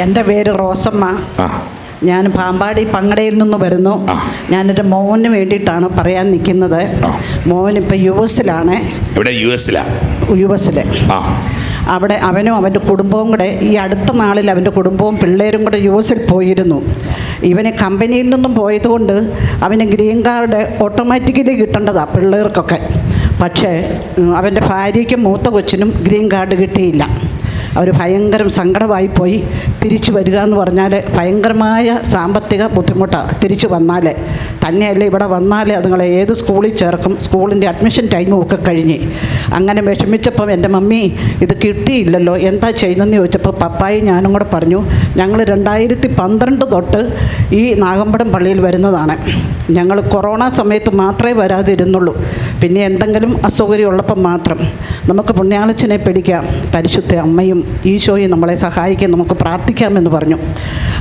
എന്റെ പേര് റോസമ്മ. ഞാൻ പാമ്പാടി പങ്ങടയിൽ നിന്ന് വരുന്നു. ഞാനൊരു മോന് വേണ്ടിയിട്ടാണ് പറയാൻ നിൽക്കുന്നത്. മോൻ ഇപ്പം യു എസിലാണ്. ഇവിടെ യു എസിലാണ് യു എസിലെ. അവിടെ അവനും അവന്റെ കുടുംബവും കൂടെ ഈ അടുത്ത നാളിൽ അവന്റെ കുടുംബവും പിള്ളേരും കൂടെ യു എസിൽ പോയിരുന്നു. ഇവന് കമ്പനിയിൽ നിന്നും പോയതുകൊണ്ട് അവന് ഗ്രീൻ കാർഡ് ഓട്ടോമാറ്റിക്കലി കിട്ടേണ്ടതാണ് പിള്ളേർക്കൊക്കെ. പക്ഷേ അവന്റെ ഭാര്യയ്ക്കും മൂത്ത കൊച്ചിനും ഗ്രീൻ കാർഡ് കിട്ടിയില്ല. അവർ ഭയങ്കരം സങ്കടമായി പോയി. തിരിച്ചു വരിക എന്ന് പറഞ്ഞാൽ ഭയങ്കരമായ സാമ്പത്തിക ബുദ്ധിമുട്ടാണ് തിരിച്ചു വന്നാൽ തന്നെയല്ല ഇവിടെ വന്നാൽ അതുങ്ങളെ ഏത് സ്കൂളിൽ ചേർക്കും? സ്കൂളിന്റെ അഡ്മിഷൻ ടൈമും ഒക്കെ കഴിഞ്ഞ്. അങ്ങനെ വിഷമിച്ചപ്പം എന്റെ മമ്മി ഇത് കിട്ടിയില്ലല്ലോ എന്താ ചെയ്യുന്നതെന്ന് ചോദിച്ചപ്പോൾ പപ്പായി ഞാനും കൂടെ പറഞ്ഞു ഞങ്ങൾ രണ്ടായിരത്തി പന്ത്രണ്ട് തൊട്ട് ഈ നാഗമ്പടം പള്ളിയിൽ വരുന്നതാണ്. ഞങ്ങൾ കൊറോണ സമയത്ത് മാത്രമേ വരാതിരുന്നുള്ളൂ. പിന്നെ എന്തെങ്കിലും അസൗകര്യം ഉള്ളപ്പം മാത്രം. നമുക്ക് പുണ്യാളച്ചനെ പിടിക്കാം. പരിശുദ്ധ അമ്മയും ഈശോയും നമ്മളെ സഹായിക്കാൻ നമുക്ക് പ്രാർത്ഥിക്കാമെന്ന് പറഞ്ഞു.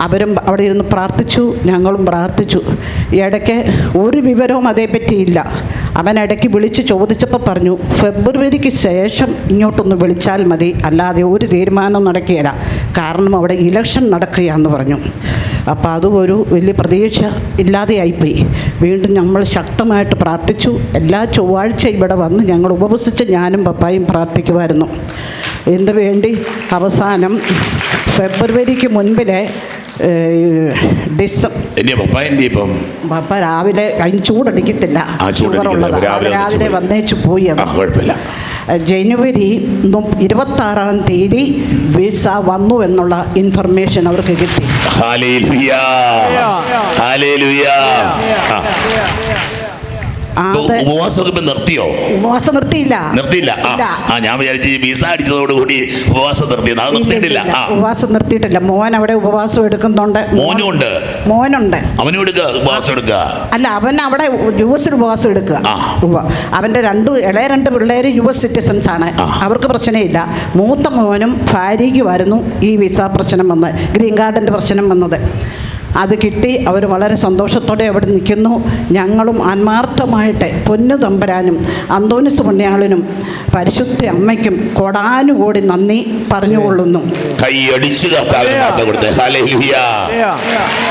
അവരും അവിടെ ഇരുന്ന് പ്രാർത്ഥിച്ചു ഞങ്ങളും പ്രാർത്ഥിച്ചു. ഇടയ്ക്ക് ഒരു വിവരവും അതേപ്പറ്റിയില്ല അവൻ ഇടയ്ക്ക് വിളിച്ച് ചോദിച്ചപ്പോൾ പറഞ്ഞു ഫെബ്രുവരിക്ക് ശേഷം ഇങ്ങോട്ടൊന്ന് വിളിച്ചാൽ മതി. അല്ലാതെ ഒരു തീരുമാനം നടക്കുകയില്ല. കാരണം അവിടെ ഇലക്ഷൻ നടക്കുകയാണെന്ന് പറഞ്ഞു. അപ്പോൾ അതും ഒരു വലിയ പ്രതീക്ഷ ഇല്ലാതെയായിപ്പോയി. വീണ്ടും നമ്മൾ ശക്തമായിട്ട് പ്രാർത്ഥിച്ചു. എല്ലാ ചൊവ്വാഴ്ച ഇവിടെ വന്ന് ഞങ്ങൾ ഉപവസിച്ച് ഞാനും പപ്പായും പ്രാർത്ഥിക്കുമായിരുന്നു. എന്തു വേണ്ടി? അവസാനം ഫെബ്രുവരിക്ക് മുൻപിലെ പപ്പ രാവിലെ അതിന് ചൂടടിക്കത്തില്ല. രാവിലെ വന്നേച്ച് പോയി അത്. കുഴപ്പമില്ല. ജനുവരി ഇരുപത്താറാം തീയതി വിസ വന്നു എന്നുള്ള ഇൻഫർമേഷൻ അവർക്ക് കിട്ടി. ഇപ്പൊ നിർത്തിയോ? ഉപവാസം നിർത്തിയില്ല. നിർത്തിയില്ല. ആ ഞാൻ വിചാരിച്ചു വിസ അടിച്ചതോടുകൂടി ഉപവാസം നിർത്തി അത് നിർത്തിയിട്ടില്ല. ഉപവാസം നിർത്തിയിട്ടില്ല. മോൻ അവിടെ ഉപവാസം എടുക്കുന്നുണ്ട്. മോനും ഉണ്ട് മോനുണ്ട്. അവനും എടുക്കുക ഉപവാസം എടുക്കുക അല്ല അവൻ അവിടെ യു എസിൽ ഉപവാസം എടുക്കുക. അവന്റെ. രണ്ട് ഇളയ രണ്ട് പിള്ളേര് യു എസ് സിറ്റിസൺസ് ആണ്. അവർക്ക് പ്രശ്നമില്ല. മൂത്ത മോനും ഭാര്യയ്ക്കുമായിരുന്നു ഈ വിസ പ്രശ്നം വന്നത്. ഗ്രീൻ കാർഡിന്റെ പ്രശ്നം വന്നത്. അത് കിട്ടി. അവർ വളരെ സന്തോഷത്തോടെ അവിടെ നിൽക്കുന്നു. ഞങ്ങളും ആത്മാർത്ഥമായിട്ട് പൊന്നു തമ്പരാനും അന്തോനിസ് പുണ്യാളിനും പരിശുദ്ധ അമ്മയ്ക്കും കൊടാനുകൂടി നന്ദി പറഞ്ഞുകൊള്ളുന്നു. കൈയടിച്ച്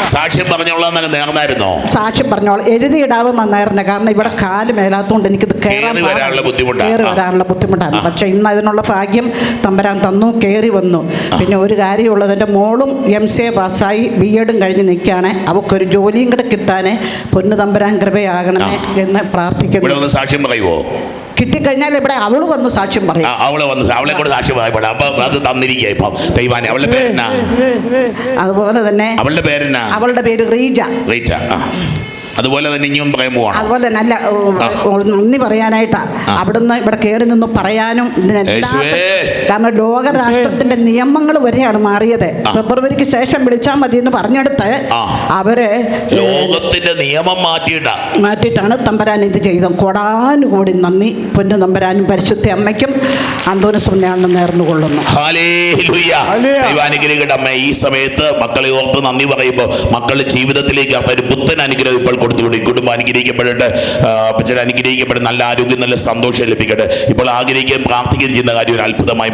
സാക്ഷ്യം പറഞ്ഞോളാം നേർന്നായിരുന്നോ? സാക്ഷ്യം പറഞ്ഞോളാം. എഴുതിയിടാവും നന്നായിരുന്നു കാരണം ഇവിടെ കാൽ മേലാത്തോണ്ട് എനിക്ക് കയറാൻ കേറി വരാനുള്ള ബുദ്ധിമുട്ടാണ് കയറി വരാനുള്ള ബുദ്ധിമുട്ടാണ്. പക്ഷെ ഇന്ന് അതിനുള്ള ഭാഗ്യം തമ്പരാൻ തന്നു. കയറി വന്നു. പിന്നെ ഒരു കാര്യമുള്ളത് എന്റെ മോളും എം സി എ പാസ്സായി. ബി എഡും കഴിഞ്ഞ് നിൽക്കുകയാണ്. അവക്കൊരു ജോലിയും കൂടെ കിട്ടാനേ പൊന്നു തമ്പരാൻ കൃപയാകണമേ എന്ന് ഇവിടെ പ്രാർത്ഥിക്കുന്നു ഒന്ന് സാക്ഷ്യം പറയുവോ? കിട്ടിക്കഴിഞ്ഞാൽ ഇവിടെ അവൾ വന്ന് സാക്ഷ്യം പറയും. അവളെ വന്ന് അവളെ കൂടെ സാക്ഷ്യം പറയപ്പെടാം. അപ്പൊ അത് തന്നിരിക്കുക ഇപ്പം. ദൈവാനെ അവളുടെ പേരെന്നാ? അതുപോലെ തന്നെ അവളുടെ പേരെന്നാ? അവളുടെ പേര് റീജ. റീജ ആ. അതുപോലെ തന്നെ ഇനിയും പറയാൻ പോവാണ്? അതുപോലെ നല്ല. നന്ദി പറയാനായിട്ടാ. അവിടുന്ന് ഇവിടെ കയറി നിന്ന് പറയാനും ഇതിനെല്ലാം. കാരണം ലോകരാഷ്ട്രത്തിന്റെ നിയമങ്ങൾ വരെയാണ് മാറിയത്. ഫെബ്രുവരിക്ക് ശേഷം വിളിച്ചാൽ മതി എന്ന് പറഞ്ഞെടുത്ത് അവരെ ലോകത്തിന്റെ നിയമം മാറ്റിയിട്ടാ. മാറ്റിയിട്ടാണ് തമ്പരാൻ ഇത് ചെയ്തത്. കൊടാനുകൂടി നന്ദി പൊന്നു തമ്പരാനും പരിശുദ്ധ അമ്മയ്ക്കും അന്തോനസുണ്യാണെന്ന് നേർന്നു നേർന്നുകൊള്ളുന്നു. ദൈവാനുഗ്രഹിക്കട്ടെ ഈ സമയത്ത് മക്കളെ ഓർത്ത് നന്ദി പറയുമ്പോൾ മക്കളുടെ ജീവിതത്തിലേക്ക് ഒരു പുത്തൻ അനുഗ്രഹം ഇപ്പോൾ കൊടുത്തുകൊണ്ട് കുടുംബം അനുഗ്രഹിക്കപ്പെടട്ടെ. അപ്പച്ചൻ അനുഗ്രഹിക്കപ്പെട്ട് നല്ല ആരോഗ്യം നല്ല സന്തോഷം ലഭിക്കട്ടെ. ഇപ്പോൾ ആഗ്രഹിക്കുകയും പ്രാർത്ഥിക്കുകയും ചെയ്യുന്ന കാര്യം ഒരു അത്ഭുതമായി